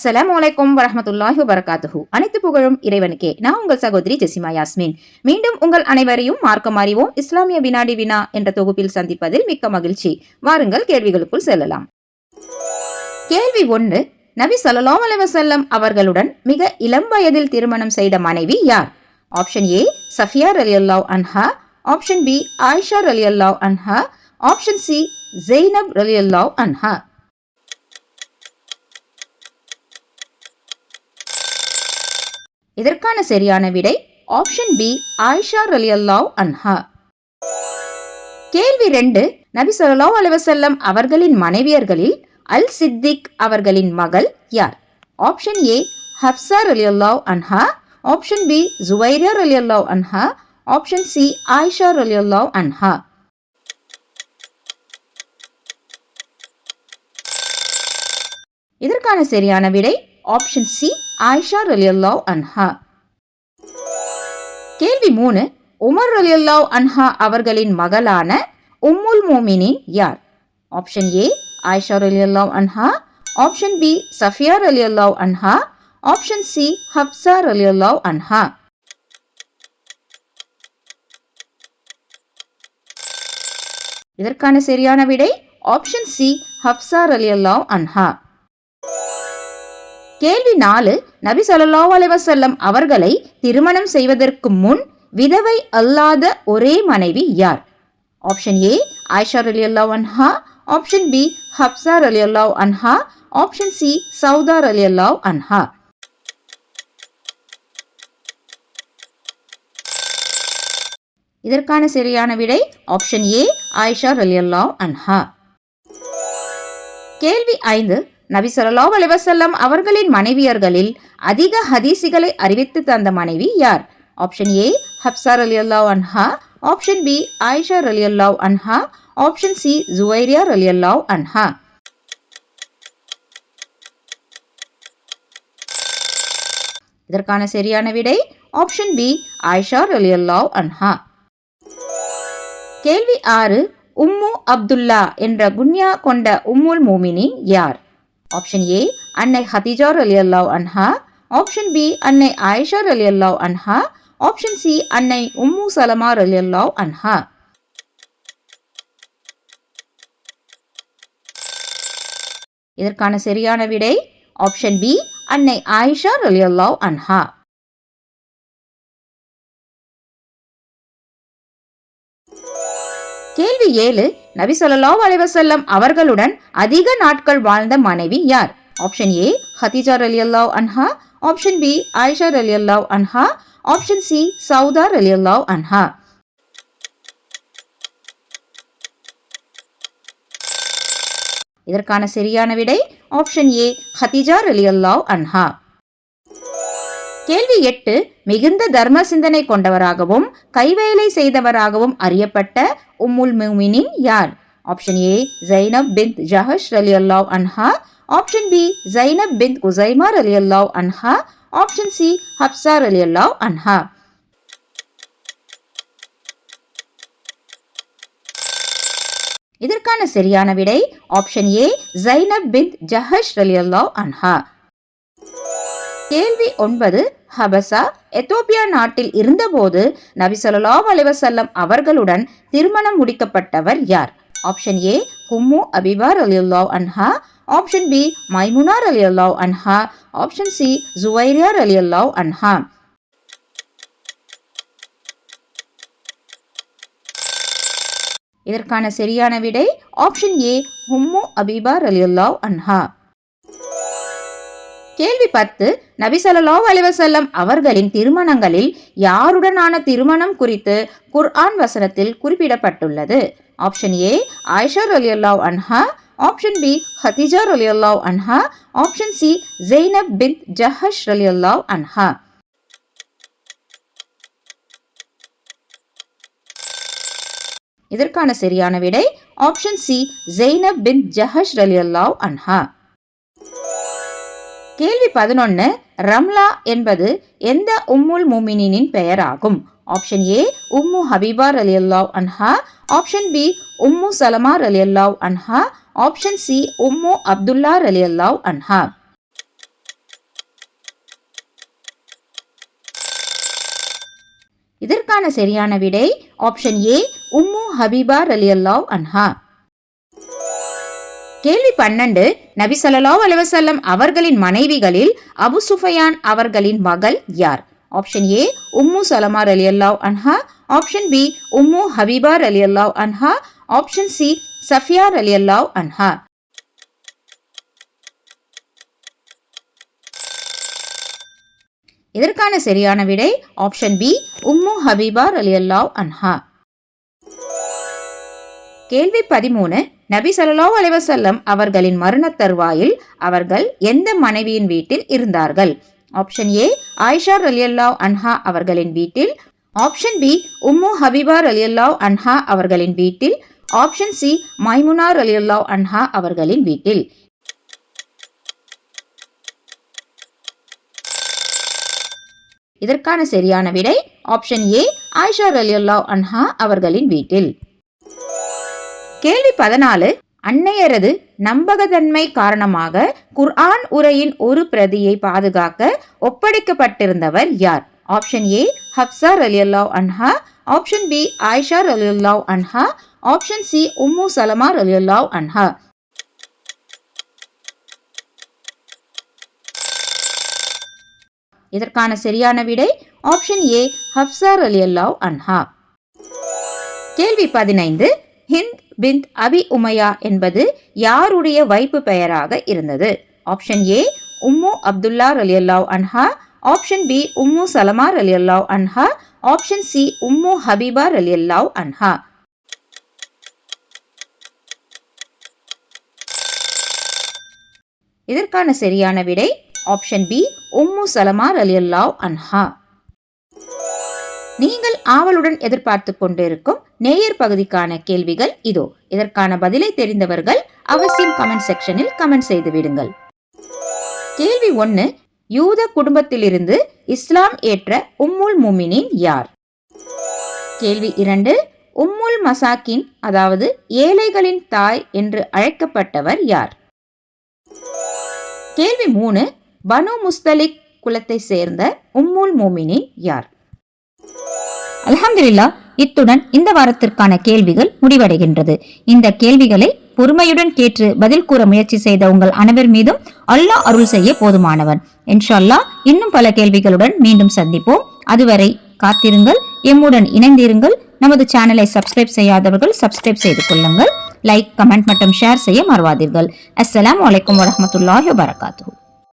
அஸ்ஸலாமு அலைக்கும் வரஹ்மத்துல்லாஹி வரகாத்துஹு அனைத்து புகழும் இறைவனுக்கே. நான் உங்கள் சகோதரி ஜெசிமா யாஸ்மின். மீண்டும் உங்கள் அனைவரையும் மார்க்கம் அறிவோம். இஸ்லாமிய வினாடி வினா என்ற தொகுப்பில் சந்திப்பதில் மிக்க மகிழ்ச்சி. வாருங்கள் கேள்விகளுக்குள் செல்லலாம். கேள்வி ஒன்று நபி ஸல்லல்லாஹு அலைவசல்லம் அவர்களுடன் மிக இளம் வயதில் திருமணம் செய்த மனைவி யார்? ஆப்ஷன் ஏ சஃபியா ரலியல்லாஹு அன்ஹா. ஆப்ஷன் பி ஆயிஷா ரலியல்லாஹு அன்ஹா. ஆப்ஷன் சி ஜெய்னப் ரலியல்லாஹு அன்ஹா. இதற்கான சரியான விடை ஆப்ஷன் பி ஆயிஷா ரலியல்லாஹு அன்ஹா. கேள்வி ரெண்டு நபி சொல்லாஹ் அலுவசல்லம் அவர்களின் மனைவியர்களில் அல் சித்திக் அவர்களின் மகள் யார்? ஆப்ஷன் ஏ ஹப்சா ரலியல்லாஹு அன்ஹா. ஆப்ஷன் பி ஜுவைரியா அல்லாவ் அன்ஹா. ஆப்ஷன் சி ஆயிஷா ரலியல்லாஹு அன்ஹா. இதற்கான சரியான விடை ஆப்ஷன் சி ஆயிஷா ரலியல்லாஹு அன்ஹா கேள்வி மூணு உமர் ரலியல்லாஹு அன்ஹா அவர்களின் மகளான உம்முல் மோமினின் யார்? ஆப்ஷன் ஏ ஆயிஷா ரலியல்லாஹு அன்ஹா ஆப்ஷன் பி சஃபியா ரலியல்லாஹு அன்ஹா ஆப்ஷன் சி ஹப்சா ரலியல்லாஹு அன்ஹா இதற்கான சரியான விடை ஆப்ஷன் சி ஹப்சா ரலியல்லாஹு அன்ஹா கேள்வி நாலு நபி ஸல்லல்லாஹு அலைஹி அவர்களை திருமணம் செய்வதற்கு முன் விதவை அல்லாத ஒரே மனைவி யார்? ஆப்ஷன் ஏ ஆயிஷா ரலியல்லாஹு அன்ஹா. ஆப்ஷன் பி ஹப்சார் அலி அல்லா அன்ஹா. ஆப்ஷன் சி சவுதார் அலி அல்லா அன்ஹா. இதற்கான சரியான விடை ஆப்ஷன் ஏ ஆயிஷா ரலியல்லாஹு அன்ஹா. கேள்வி ஐந்து நபி ஸல்லல்லாஹு அலைஹி அவர்களின் மனைவியர்களில் அதிக ஹதீசிகளை அறிவித்து தந்த மனைவி யார்? ஆப்ஷன் ஏ ஹப்சா அல்லாவ் அன்ஹா. ஆப்ஷன் பி ஆயிஷா ரலியல்லாஹு அன்ஹா. ஆப்ஷன் சி ஜுவைரியா ரலியல்லாஹு அன்ஹா. இதற்கான சரியான விடை ஆப்ஷன் பி ஆயிஷா ரலியல்லாஹு அன்ஹா. கேள்வி ஆறு உம்மு அப்துல்லா என்ற குன்யா கொண்ட உம்முல் மோமினின் யார்? ஆப்ஷன் ஏ அன்னை ஹதிஜா அல்லாவ் அன்ஹா ஆப்ஷன் பி அன்னை ஆயிஷா அலி அல்லாவ் அன்ஹா ஆப்ஷன் சி அன்னை உம்மு சலமா அலி ரலியல்லாஹு அன்ஹா இதற்கான சரியான விடை ஆப்ஷன் பி அன்னை ஆயிஷா ரலியல்லாஹு அன்ஹா கேள்வி ஏழு நபி ஸல்லல்லாஹு அலைவசல்லம் அவர்களுடன் அதிக நாட்கள் வாழ்ந்த மனைவி யார்? ஆப்ஷன் ஏ ஹதிஜா ரலியல்லாஹு அன்ஹா. ஆப்ஷன் பி ஆயிஷா ரலியல்லாஹு அன்ஹா. ஆப்ஷன் சி சௌதா அல்லாவ் அன்ஹா. இதற்கான சரியான விடை ஆப்ஷன் ஏ ஹதிஜா ரலியல்லாஹு அன்ஹா. கேள்வி எட்டு மிகுந்த தர்ம சிந்தனை கொண்டவராகவும் கைவேலை செய்தவராகவும் அறியப்பட்ட உம்முல் முமினின் யார்? ஆப்ஷன் ஏ ஜைனப் பின் ஜஹஷ் அலி அல்லாவ் அன்ஹா ஆப்ஷன் பி ஜைனப் பின் குசைமார் அலி அல்லாவ் அன்ஹா ஆப்ஷன் சி ஹப்சார் அலி அல்லாவ் அன்ஹா இதற்கான சரியான விடை ஆப்ஷன் ஏ ஜைனப் பின் ஜஹஷ் அலி அல்லாவ் அன்ஹா கேள்வி ஒன்பது ஹபசா எத்தோப்பியா நாட்டில் இருந்தபோது நபி ஸல்லல்லாஹு அலைஹி அவர்களுடன் திருமணம் முடிக்கப்பட்டவர் யார்? ஆப்ஷன் ஏ கும்மு அபிபா ரலியல்லாஹு அன்ஹா. ஆப்ஷன் பி மைமுனார் ரலியல்லாஹு அன்ஹா. ஆப்ஷன் சி ஜுவைரியா ரலியல்லாஹு அன்ஹா. இதற்கான சரியான விடை ஆப்ஷன் ஏ ஹும்மு அபிபா ரலியல்லாஹு அன்ஹா. கேள்வி பத்து நபி ஸல்லல்லாஹு அலைஹி அவர்களின் திருமணங்களில் யாருடனான திருமணம் குறித்து குர்ஆன் வசனத்தில் குறிப்பிடப்பட்டுள்ளது. ஆப்ஷன் ஏ ஆயிஷா ரலியல்லாஹு அன்ஹா. ஆப்ஷன் பி ஹதிஜா ரலியல்லாஹு அன்ஹா. ஆப்ஷன் சி ஜெய்னப் பின் ஜஹஷ் ரலியல்லாஹு அன்ஹா. இதற்கான சரியான விடை ஆப்ஷன் சி ஜெய்னப் பின் ஜஹஷ் ரலியல்லாஹு அன்ஹா. கேள்வி பதினொன்று ரம்லா என்பது எந்த உம்முல் முமினின் பெயராகும்? ஆப்ஷன் ஏ உம்மு ஹபீபா அலி அல்லாவ் அன்ஹா. ஆப்ஷன் பி உம்மு சலமா அலி அல்லாவ் அன்ஹா. ஆப்ஷன் சி உம்மு அப்துல்லா அலி அல்லாவ் அன்ஹா. இதற்கான சரியான விடை ஆப்ஷன் ஏ உம்மு ஹபீபா அலி அல்லாவ் அன்ஹா. கேள்வி பன்னெண்டு. நபி ஸல்லல்லாஹு அலைஹி அவர்களின் மனைவிகளில் அபு சுஃபயான் அவர்களின் மகள் யார்? ஆப்ஷன் ஏ உம்மு சலமா அல்லாவ் அன்ஹா. ஆப்ஷன் பி உம்மு ஹபீபார் அலி அல்லாவ் அன்ஹா. ஆப்ஷன் சி சஃபியார் அலி அல்லாவ் அன்ஹா. இதற்கான சரியான விடை ஆப்ஷன் பி உம்மு ஹபீபார் அலி அல்லாவ் அன்ஹா. கேள்வி பதிமூணு. நபி ஸல்லல்லாஹு அலைவசல்லம் அவர்களின் மரண தருவாயில் அவர்கள் எந்த மனைவியின் வீட்டில் இருந்தார்கள்? ஆப்ஷன் ஏ ஆயிஷா ரலியல்லாவ் அன்ஹா அவர்களின் வீட்டில். ஆப்ஷன் பி உம்மு ஹபீபா ரலியல்லாவ் அன்ஹா அவர்களின் வீட்டில். ஆப்ஷன் சி மைமுனா ரலியல்லாவ் அன்ஹா அவர்களின் வீட்டில். இதற்கான சரியான விடை ஆப்ஷன் ஏ ஆயிஷா ரலியல்லாஹ் அன்ஹா அவர்களின் வீட்டில். கேள்வி பதினாலு அன்னையரது நம்பகத்தன்மை காரணமாக குர்ஆன் உரையின் ஒரு பிரதியை பாதுகாக்க ஒப்படைக்கப்பட்டிருந்தவர் யார்? ஆப்ஷன் ஏ ஹப்சா ரலியல்லாஹ் அன்ஹா. ஆப்ஷன் பி ஆயிஷா ரலியல்லாஹ் அன்ஹா. ஆப்ஷன் சி உம்மு சலமா ரலியல்லாஹ் அன்ஹா. இதற்கான சரியான விடை ஆப்ஷன் ஏ ஹப்சா ரலியல்லாஹ் அன்ஹா. கேள்வி பதினைந்து ஹிந்த் பிந்த் அபி உமையா என்பது யாருடைய வைப்பு பெயராக இருந்தது? ஆப்ஷன் ஏ உம்மு அப்துல்லா ரலியல்லாஹ் அன்ஹா. ஆப்ஷன் பி உம்மு சலமா அல்லாவ் அன்ஹா. ஆப்ஷன் சி உம்மு ஹபீபா அல்லாவ் அன்ஹா. இதற்கான சரியான விடை ஆப்ஷன் பி உம்மு சலமா அல்லாவ் அன்ஹா. நீங்கள் ஆவலுடன் எதிர்பார்த்து கொண்டிருக்கும் நேயர் பகுதிக்கான கேள்விகள் இதோ. இதற்கான பதிலை தெரிந்தவர்கள் அவசியம் கமெண்ட் செக்ஷனில் கமெண்ட் செய்து விடுங்கள். கேள்வி ஒன்னு யூத குடும்பத்திலிருந்து இஸ்லாம் ஏற்ற உம்முல் முமினின் யார்? கேள்வி இரண்டு உம்முல் மசாக்கின் அதாவது ஏழைகளின் தாய் என்று அழைக்கப்பட்டவர் யார்? கேள்வி மூணு பனு முஸ்தலிக் குலத்தை சேர்ந்த உம்முல் மோமினின் யார்? அலமதுல்லா இத்துடன் இந்த வாரத்திற்கான கேள்விகள் முடிவடைகின்றது. இந்த கேள்விகளை பொறுமையுடன் கேட்டு பதில் கூற முயற்சி செய்த உங்கள் அனைவர் மீதும் அல்லாஹ் அருள் செய்ய போதுமானவன். இன்ஷா இன்னும் பல கேள்விகளுடன் மீண்டும் சந்திப்போம். அதுவரை காத்திருங்கள் எம்முடன் இணைந்திருங்கள். நமது சேனலை சப்ஸ்கிரைப் செய்யாதவர்கள் சப்ஸ்கிரைப் செய்து கொள்ளுங்கள். லைக் கமெண்ட் மற்றும் ஷேர் செய்ய மறவாதீர்கள். அஸ்லாம் வலைக்கம் வரமத்துல்லாஹி வரகாத்து